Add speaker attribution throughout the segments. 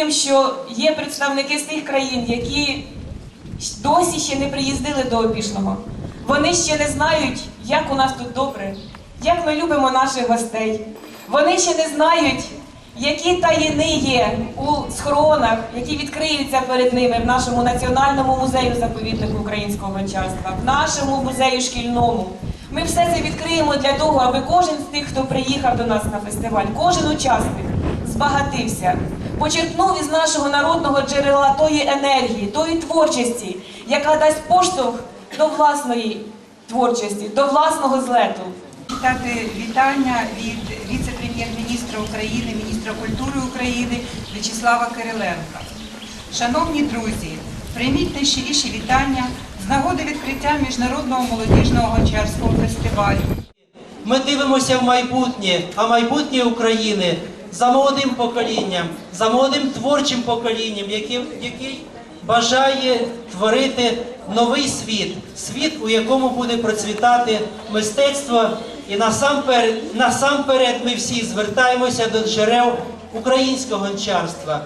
Speaker 1: тим, що є представники з тих країн, які досі ще не приїздили до Опішного. Вони ще не знають, як у нас тут добре, як ми любимо наших гостей. Вони ще не знають, які таїни є у схоронах, які відкриються перед ними в нашому національному музею заповіднику українського гончарства, в нашому музею шкільному. Ми все це відкриємо для того, аби кожен з тих, хто приїхав до нас на фестиваль, кожен учасник збагатився, почерпнув із нашого народного джерела тої енергії, тої творчості, яка дасть поштовх до власної творчості, до власного злету.
Speaker 2: Вітати вітання від віце-прем'єр-міністра України, міністра культури України В'ячеслава Кириленка. Шановні друзі, прийміть найщиріші вітання нагоди відкриття міжнародного молодіжного гончарського фестивалю.
Speaker 3: Ми дивимося в майбутнє, а майбутнє України за молодим поколінням, за молодим творчим поколінням, який, який бажає творити новий світ, світ, у якому буде процвітати мистецтво. І насамперед, насамперед ми всі звертаємося до джерел українського гончарства.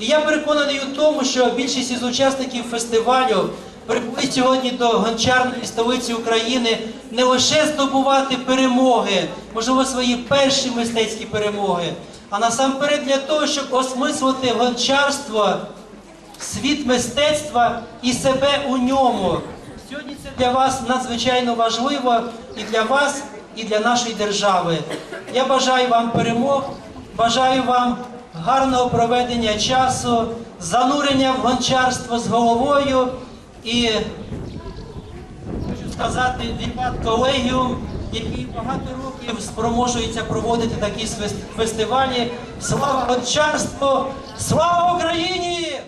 Speaker 3: І я переконаний у тому, що більшість із учасників фестивалю прибули сьогодні до гончарної столиці України не лише здобувати перемоги, можливо, свої перші мистецькі перемоги, а насамперед для того, щоб осмислити гончарство, світ мистецтва і себе у ньому. Сьогодні це для вас надзвичайно важливо і для вас, і для нашої держави. Я бажаю вам перемог, бажаю вам гарного проведення часу, занурення в гончарство з головою і хочу сказати колегіум, який багато років спроможується проводити такі фестивалі. Слава гончарству! Слава Україні!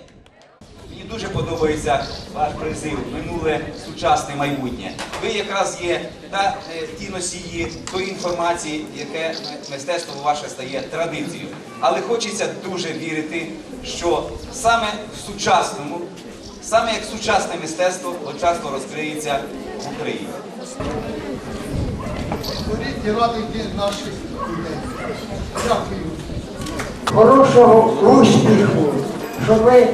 Speaker 4: Мені дуже подобається ваш призив минуле сучасне майбутнє. Ви якраз є та е, ті носії тої інформації, яке мистецтво ваше стає традицією. Але хочеться дуже вірити, що саме в сучасному, саме як сучасне мистецтво, гончарство розкриється в Україні.
Speaker 5: І радуйте наших людей. Дякую.
Speaker 6: хорошого успіху, щоб ви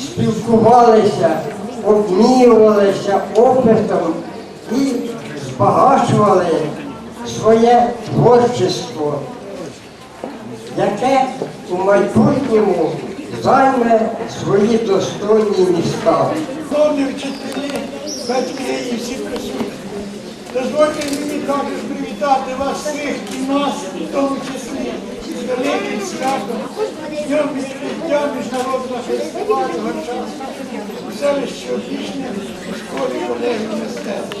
Speaker 6: спілкувалися, обмінювалися опитом і збагачували своє творчество, яке у майбутньому займе свої достойні міста.
Speaker 7: Шановні вчителі, батьки і всі присутні. Дозвольте мені також привітати вас всіх і нас, в тому числі, з великим святом, днем відкриття міжнародного фестивалю у селищі Опішня у школі колегії мистецтв.